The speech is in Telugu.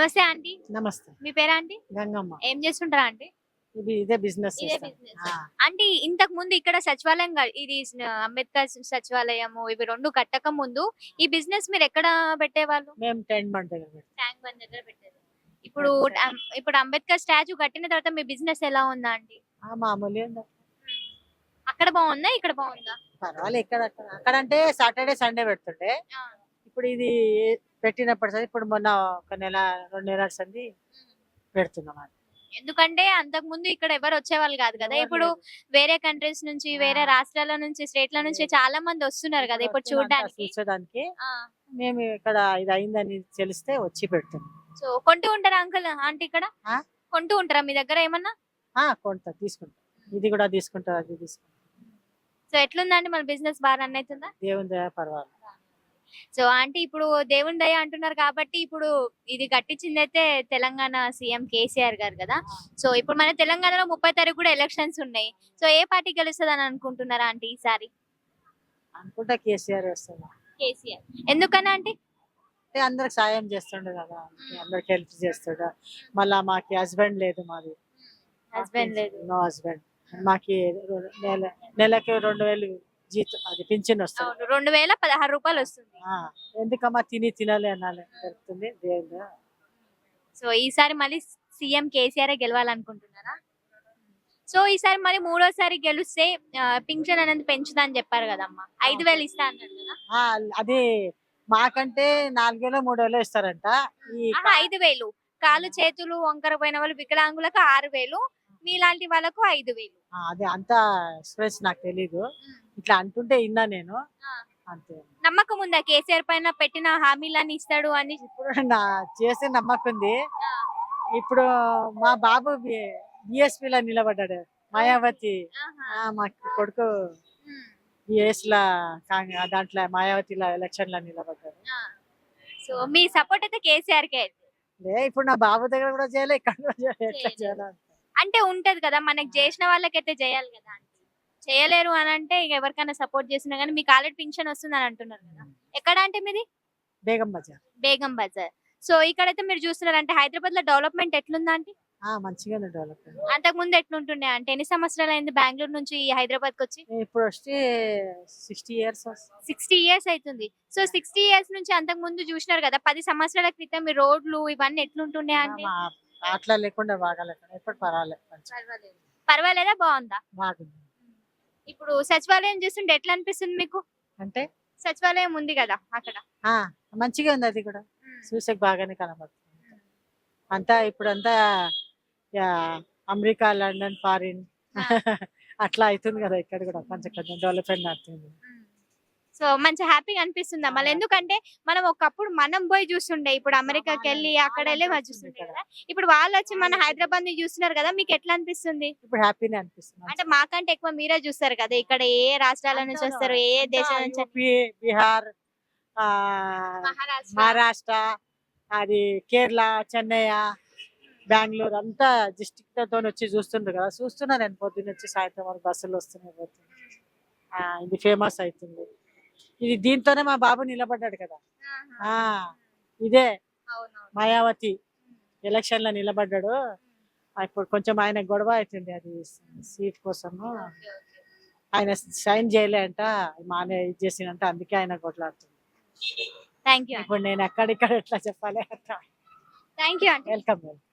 నమస్తే ఆంటీ. నమస్తే. మీ పేరా ఆంటీ? గంగమ్మ. ఏం చేస్తుంటారా ఆంటీ? ఇది ఇదే బిజినెస్ ఇదే అంటే ఇంతకు ముందు ఇక్కడ సచివాలయం ఇది అంబేద్కర్ సచివాలయము ఇవి రెండు కట్టక ముందు ఈ బిజినెస్ మీరు ఎక్కడ పెట్టేవాళ్ళు? మేము దగ్గర. ట్యాంక్ బండ్ దగ్గర పెట్టేది. ఇప్పుడు ఇప్పుడు అంబేద్కర్ స్టాచ్యూ కట్టిన తర్వాత మీ బిజినెస్ ఎలా ఉందా మామూలు ఏందో. అక్కడ బాగుందా ఇక్కడ బాగుందా? పర్వాలేదు ఇక్కడ అక్కడ అంటే సాటర్డే సండే పెడుతుండే. ఇప్పుడు ఇది పెట్టినప్పటి సరే ఇప్పుడు మొన్న ఒక నెల రెండు నెలల సంది పెడుతున్నాం అది. ఎందుకంటే అంతకు ముందు ఇక్కడ ఎవరు వచ్చేవాళ్ళు కాదు కదా. ఇప్పుడు. వేరే కంట్రీస్ నుంచి వేరే. రాష్ట్రాల నుంచి స్టేట్ల నుంచి. చాలా మంది వస్తున్నారు కదా ఇప్పుడు చూడడానికి. మేము ఇక్కడ ఇది అయిందని తెలిస్తే వచ్చి పెడుతున్నాం. సో కొంటూ ఉంటారా అంకుల్ ఆంటీ ఇక్కడ? కొంటూ ఉంటారా మీ దగ్గర ఏమన్నా? కొంటా తీసుకుంటా. ఇది కూడా తీసుకుంటా అది తీసుకుంటా. సో ఎట్లుందండి మన బిజినెస్ బాగా రన్ అవుతుందా? దేవుని దయ పర్వాలేదు. సో ఆంటీ ఇప్పుడు దేవుని దయ అంటున్నారు కాబట్టి ఇప్పుడు ఇది కట్టించింది అయితే తెలంగాణ సీఎం కేసీఆర్ గారు కదా. సో ఇప్పుడు మన తెలంగాణలో ముప్పై తారీఖు కూడా ఎలక్షన్స్ ఉన్నాయి. సో ఏ పార్టీ గెలుస్తుంది అని అనుకుంటున్నారా ఆంటీ ఈసారి? అనుకుంటా కేసీఆర్ వస్తుంది కేసీఆర్. ఎందుకని ఆంటీ? అంటే అందరికి సాయం చేస్తుండే కదా అందరికి హెల్ప్ చేస్తాడు. మళ్ళా మాకి హస్బెండ్ లేదు మాది. హస్బెండ్ లేదు. No husband. మాకి నెల నెలకి రెండు వేలు జీతం అది పింఛన్ వస్తుంది. అవును రెండు వేల పదహారు రూపాయలు వస్తుంది. ఆ, ఎందుకమ్మా తిని తినాలి అనాలి దొరుకుతుంది దేవుడు. సో ఈసారి మళ్ళీ సీఎం కేసీఆర్ గెలవాలనుకుంటున్నారా? సో ఈసారి మరి మూడోసారి గెలిస్తే ఆ, పింఛన్ అనేది పెంచుతా అని చెప్పారు కదమ్మా. ఐదు వేలు ఇస్తా అన్నారు కదా? ఆ, అది మాకంటే నాలుగు వేలు మూడు వేలు ఇస్తారంట. ఈ ఆహా, ఐదు వేలు. కాలు చేతులు వంకర పోయిన వాళ్ళు వికలాంగులకు ఆరు వేలు. మీలాంటి వాళ్ళకు ఐదు వేలు. అదే అంత ఎక్స్ప్రెస్ నాకు తెలీదు. ఇట్లా అంటుంటే విన్నా నేను. అంతే. నమ్మకం ఉందా? కేసీఆర్ పైన పెట్టిన హామీలన్నీ ఇస్తాడు అని? ఇప్పుడు నా చేసే నమ్మకం ఉంది ఇప్పుడు మా బాబు బిఎస్పీ లో నిలబడ్డాడు. మాయావతి. మా కొడుకు బిఎస్ లా దాంట్లో మాయావతిలో ఎలక్షన్లో నిలబడ్డాడు సో మీ సపోర్ట్ అయితే కేసీఆర్ కే ఇప్పుడు నా బాబు దగ్గర కూడా చేయలే ఇక్కడ కూడా చేయలే ఎట్లా. చేయాలి అంటే ఉంటది కదా మనకి చేసిన వాళ్ళకైతే చేయాలి కదా చేయలేరు అని అంటే ఇక ఎవరికైనా సపోర్ట్ చేసినా కానీ మీకు ఆల్రెడీ పింఛన్ వస్తుంది అని అంటున్నారు కదా. ఎక్కడ అంటే మీది? బేగం బజార్. బేగం బజార్. సో ఇక్కడైతే మీరు చూస్తున్నారు అంటే హైదరాబాద్లో డెవలప్మెంట్ ఎట్లుందా అంటే? ఆ మంచిగానే అంతకు ముందు ఎట్లుంటుండే అంటే ఎన్ని సంవత్సరాలు అయింది బెంగళూరు నుంచి హైదరాబాద్కి వచ్చి? ఇప్పుడు వస్తే సిక్స్టీ ఇయర్స్ సిక్స్టీ ఇయర్స్ అవుతుంది. సో సిక్స్టీ ఇయర్స్ నుంచి అంతకు ముందు చూసినారు కదా పది సంవత్సరాల క్రితం మీ రోడ్లు ఇవన్నీ ఎట్లుంటుండే అంటే? అట్లా లేకుండా బాగా లేకుండా ఇప్పుడు పర్వాలేదు మంచిగా. పర్వాలేదా. బాగుందా? బాగుంది. ఇప్పుడు సచివాలయం చూస్తుంటే ఎట్లా అనిపిస్తుంది మీకు? అంటే? సచివాలయం ఉంది కదా అక్కడ. ఆ మంచిగా ఉంది అది కూడా. చూసే బాగానే కనబడుతుంది. అంతా ఇప్పుడు అంతా యా, అమెరికా లండన్ ఫారిన్. అట్లా అవుతుంది కదా ఇక్కడ కూడా. కొంచెం కొంచెం డెవలప్మెంట్ అవుతుంది సో మంచి హ్యాపీగా అనిపిస్తుందా మళ్ళీ ఎందుకంటే మనం ఒకప్పుడు మనం పోయి చూస్తుండే. ఇప్పుడు అమెరికాకి వెళ్ళి అక్కడ వెళ్ళి చూస్తుండే కదా. ఇప్పుడు వాళ్ళు వచ్చి మన హైదరాబాద్ని చూస్తున్నారు కదా మీకు ఎట్లా అనిపిస్తుంది? ఇప్పుడు హ్యాపీనే అనిపిస్తుంది. అంటే మాకంటే ఎక్కువ మీరే చూస్తారు కదా ఇక్కడ ఏ రాష్ట్రాల నుంచి వస్తారు ఏ ఏ దేశం నుంచి బీహార్ మహారాష్ట్ర. అది కేరళ చెన్నై బెంగళూరు అంతా డిస్ట్రిక్ట్తో వచ్చి చూస్తుండ్రు కదా. చూస్తున్నా నేను పొద్దున్న వచ్చి సాయంత్రం వరకు బస్సులు వస్తున్నాయి. ఇది ఫేమస్ అవుతుంది. ఇది దీంతోనే మా బాబు నిలబడ్డాడు కదా. ఆ ఇదే మాయావతి ఎలక్షన్లో నిలబడ్డాడు. ఇప్పుడు కొంచెం ఆయన గొడవ అవుతుంది అది సీట్ కోసము. ఆయన సైన్ చేయలే అంట మానే ఇది చేసినంట అందుకే ఆయన కొట్లాడుతుంది. థ్యాంక్ యూ ఇప్పుడు నేను ఎక్కడిక్కడ ఎట్లా చెప్పాలి థ్యాంక్ యూ వెల్కమ్ వెల్కమ్